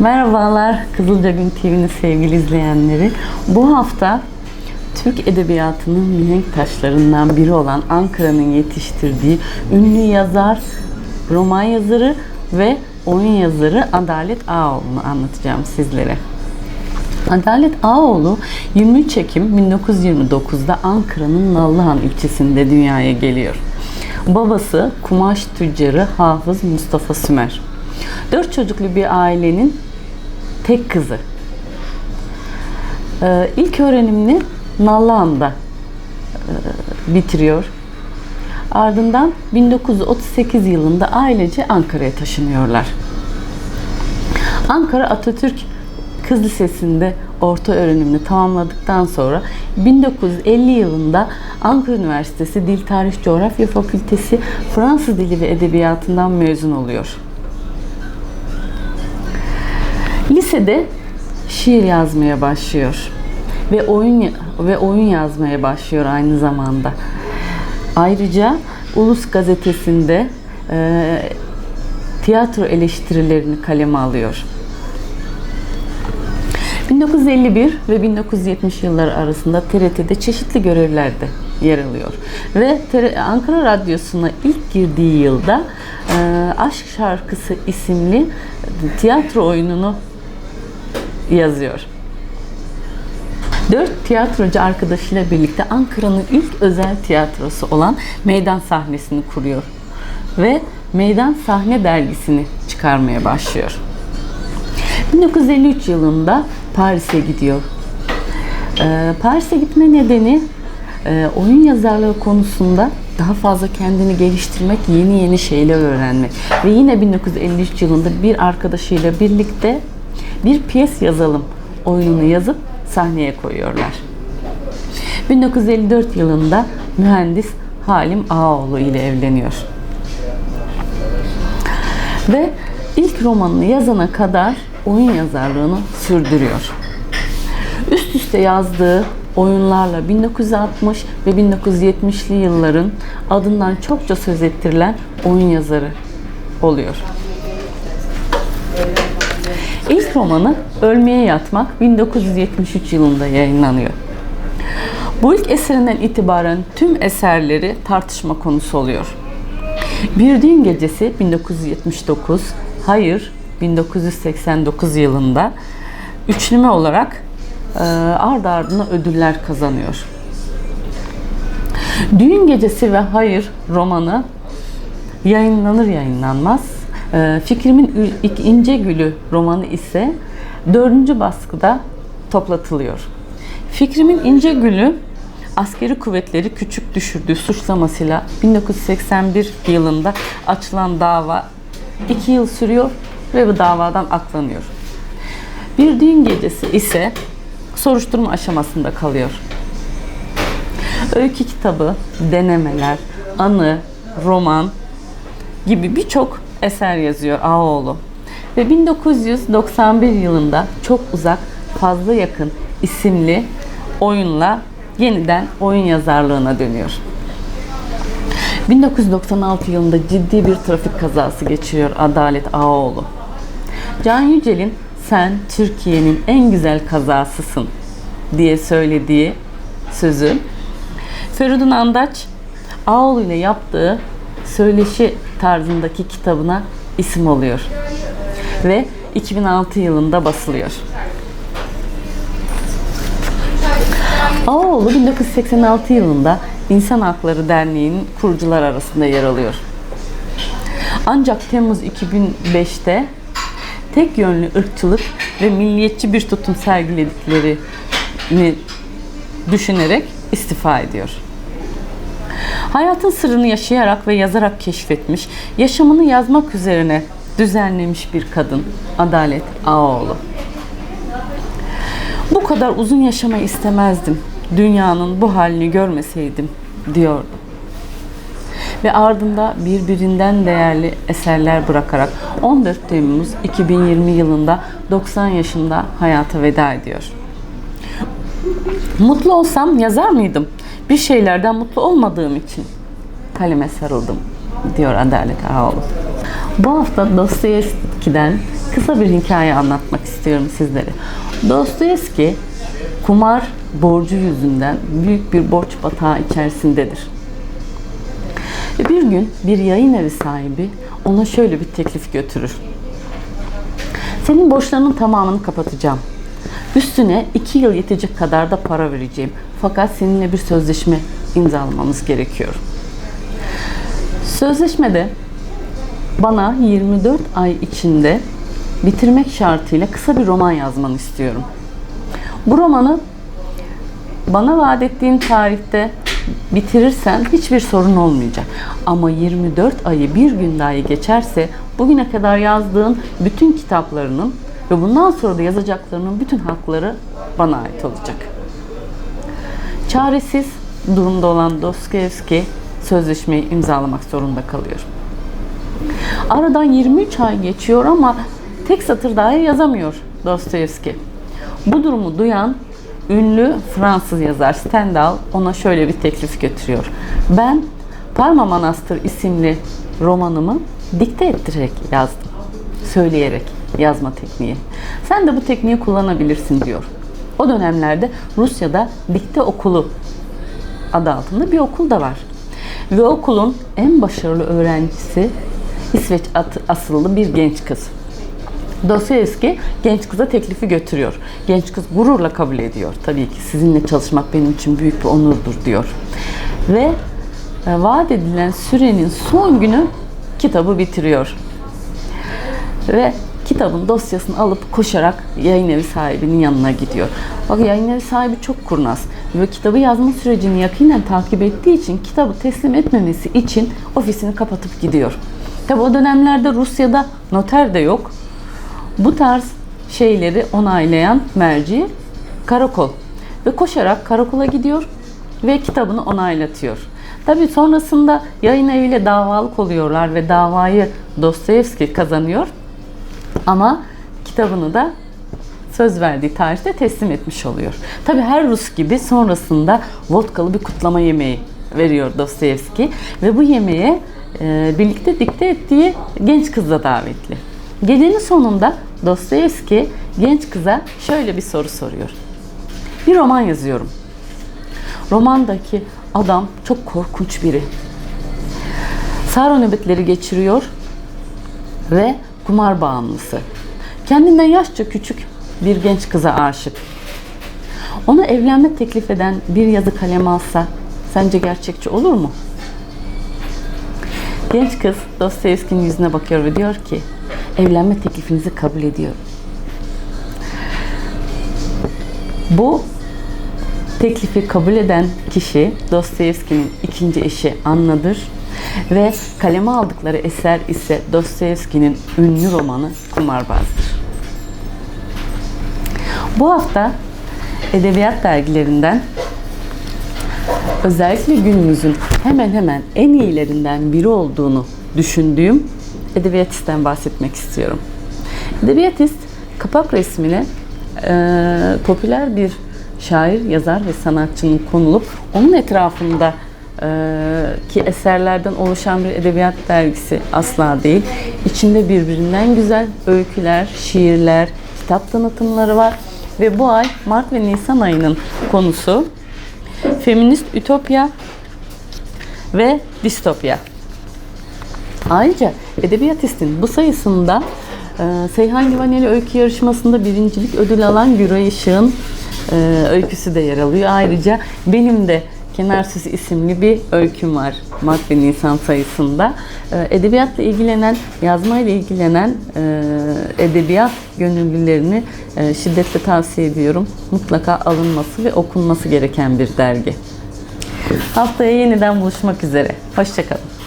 Merhabalar Kızılca Gün TV'nin sevgili izleyenleri. Bu hafta Türk Edebiyatı'nın mihenk taşlarından biri olan Ankara'nın yetiştirdiği ünlü yazar, roman yazarı ve oyun yazarı Adalet Ağoğlu'nu anlatacağım sizlere. Adalet Ağoğlu 23 Ekim 1929'da Ankara'nın Nallıhan ilçesinde dünyaya geliyor. Babası kumaş tüccarı Hafız Mustafa Sümer. Dört çocuklu bir ailenin tek kızı. Ee, ilk öğrenimini Nallıhan'da e, bitiriyor. Ardından 1938 yılında ailece Ankara'ya taşınıyorlar. Ankara Atatürk Kız Lisesi'nde orta öğrenimini tamamladıktan sonra 1950 yılında Ankara Üniversitesi Dil Tarih Coğrafya Fakültesi Fransız Dili ve Edebiyatı'ndan mezun oluyor. Lisede şiir yazmaya başlıyor ve oyun ve oyun yazmaya başlıyor aynı zamanda. Ayrıca Ulus gazetesinde e, tiyatro eleştirilerini kaleme alıyor. 1951 ve 1970 yılları arasında TRT'de çeşitli görevlerde yer alıyor. Ve Ankara Radyosu'na ilk girdiği yılda e, Aşk Şarkısı isimli tiyatro oyununu yazıyor. Dört tiyatrocu arkadaşıyla birlikte Ankara'nın ilk özel tiyatrosu olan Meydan sahnesini kuruyor. Ve Meydan Sahne dergisini çıkarmaya başlıyor. 1953 yılında Paris'e gidiyor. Ee, Paris'e gitme nedeni e, oyun yazarlığı konusunda daha fazla kendini geliştirmek, yeni yeni şeyler öğrenmek. Ve yine 1953 yılında bir arkadaşıyla birlikte bir piyes yazalım oyununu yazıp sahneye koyuyorlar. 1954 yılında mühendis Halim Ağoğlu ile evleniyor. Ve ilk romanını yazana kadar oyun yazarlığını sürdürüyor. Üst üste yazdığı oyunlarla 1960 ve 1970'li yılların adından çokça söz ettirilen oyun yazarı oluyor. Romanı Ölmeye Yatmak 1973 yılında yayınlanıyor. Bu ilk eserinden itibaren tüm eserleri tartışma konusu oluyor. Bir Düğün Gecesi 1979, Hayır 1989 yılında üçlüme olarak e, ard ardına ödüller kazanıyor. Düğün Gecesi ve Hayır romanı yayınlanır yayınlanmaz Fikrimin İlk İnce Gülü romanı ise dördüncü baskıda toplatılıyor. Fikrimin İnce Gülü askeri kuvvetleri küçük düşürdüğü suçlamasıyla 1981 yılında açılan dava 2 yıl sürüyor ve bu davadan aklanıyor. Bir düğün gecesi ise soruşturma aşamasında kalıyor. Öykü kitabı, denemeler, anı, roman gibi birçok eser yazıyor Ağoğlu. Ve 1991 yılında Çok Uzak, Fazla Yakın isimli oyunla yeniden oyun yazarlığına dönüyor. 1996 yılında ciddi bir trafik kazası geçiriyor Adalet Ağoğlu. Can Yücel'in sen Türkiye'nin en güzel kazasısın diye söylediği sözü Feridun Andaç Ağoğlu ile yaptığı söyleşi tarzındaki kitabına isim oluyor. Ve 2006 yılında basılıyor. Ağoğlu 1986 yılında İnsan Hakları Derneği'nin kurucular arasında yer alıyor. Ancak Temmuz 2005'te tek yönlü ırkçılık ve milliyetçi bir tutum sergilediklerini düşünerek istifa ediyor. Hayatın sırrını yaşayarak ve yazarak keşfetmiş, yaşamını yazmak üzerine düzenlemiş bir kadın Adalet Ağoğlu. Bu kadar uzun yaşamayı istemezdim. Dünyanın bu halini görmeseydim diyordu. Ve ardında birbirinden değerli eserler bırakarak 14 Temmuz 2020 yılında 90 yaşında hayata veda ediyor. Mutlu olsam yazar mıydım? Bir şeylerden mutlu olmadığım için kaleme sarıldım diyor Adalet Ağoğlu. Bu hafta Dostoyevski'den kısa bir hikaye anlatmak istiyorum sizlere. Dostoyevski kumar borcu yüzünden büyük bir borç batağı içerisindedir. Bir gün bir yayın evi sahibi ona şöyle bir teklif götürür. Senin borçlarının tamamını kapatacağım. Üstüne iki yıl yetecek kadar da para vereceğim. Fakat seninle bir sözleşme imzalamamız gerekiyor. Sözleşmede bana 24 ay içinde bitirmek şartıyla kısa bir roman yazmanı istiyorum. Bu romanı bana vaat ettiğin tarihte bitirirsen hiçbir sorun olmayacak. Ama 24 ayı bir gün dahi geçerse bugüne kadar yazdığın bütün kitaplarının ve bundan sonra da yazacaklarının bütün hakları bana ait olacak. Çaresiz durumda olan Dostoyevski sözleşmeyi imzalamak zorunda kalıyor. Aradan 23 ay geçiyor ama tek satır dahi yazamıyor Dostoyevski. Bu durumu duyan ünlü Fransız yazar Stendhal ona şöyle bir teklif götürüyor. Ben Parma Manastır isimli romanımı dikte ettirerek yazdım. Söyleyerek yazma tekniği. Sen de bu tekniği kullanabilirsin diyor. O dönemlerde Rusya'da dikte okulu adı altında bir okul da var. Ve okulun en başarılı öğrencisi İsveç asıllı bir genç kız. Dostoyevski genç kıza teklifi götürüyor. Genç kız gururla kabul ediyor. Tabii ki sizinle çalışmak benim için büyük bir onurdur diyor. Ve e, vaat edilen sürenin son günü kitabı bitiriyor. Ve kitabın dosyasını alıp koşarak yayın evi sahibinin yanına gidiyor. Bak yayın evi sahibi çok kurnaz ve kitabı yazma sürecini yakinen takip ettiği için kitabı teslim etmemesi için ofisini kapatıp gidiyor. Tabi o dönemlerde Rusya'da noter de yok. Bu tarz şeyleri onaylayan merci karakol ve koşarak karakola gidiyor ve kitabını onaylatıyor. Tabi sonrasında yayın eviyle davalık oluyorlar ve davayı Dostoyevski kazanıyor. Ama kitabını da söz verdiği tarihte teslim etmiş oluyor. Tabi her Rus gibi sonrasında vodkalı bir kutlama yemeği veriyor Dostoyevski ve bu yemeğe e, birlikte dikte ettiği genç kız da davetli. Gecenin sonunda Dostoyevski genç kıza şöyle bir soru soruyor. Bir roman yazıyorum. Romandaki adam çok korkunç biri. Sarı nöbetleri geçiriyor ve kumar bağımlısı. Kendinden yaşça küçük bir genç kıza aşık. Ona evlenme teklif eden bir yazı kalem alsa sence gerçekçi olur mu? Genç kız Dostoyevski'nin yüzüne bakıyor ve diyor ki evlenme teklifinizi kabul ediyorum. Bu teklifi kabul eden kişi Dostoyevski'nin ikinci eşi Anna'dır ve kaleme aldıkları eser ise Dostoyevski'nin ünlü romanı Kumarbaz'dır. Bu hafta edebiyat dergilerinden özellikle günümüzün hemen hemen en iyilerinden biri olduğunu düşündüğüm Edebiyatist'ten bahsetmek istiyorum. Edebiyatist kapak resmine e, popüler bir şair, yazar ve sanatçının konulup onun etrafında ki eserlerden oluşan bir edebiyat dergisi asla değil. İçinde birbirinden güzel öyküler, şiirler, kitap tanıtımları var ve bu ay Mart ve Nisan ayının konusu feminist ütopya ve distopya. Ayrıca Edebiyatist'in bu sayısında e, Seyhan Güveneli Öykü Yarışması'nda birincilik ödül alan Güray Işık'ın e, öyküsü de yer alıyor. Ayrıca benim de Süsü isimli bir öyküm var Mart ve Nisan sayısında. E, edebiyatla ilgilenen, yazmayla ilgilenen e, edebiyat gönüllülerini e, şiddetle tavsiye ediyorum. Mutlaka alınması ve okunması gereken bir dergi. Haftaya yeniden buluşmak üzere. Hoşçakalın.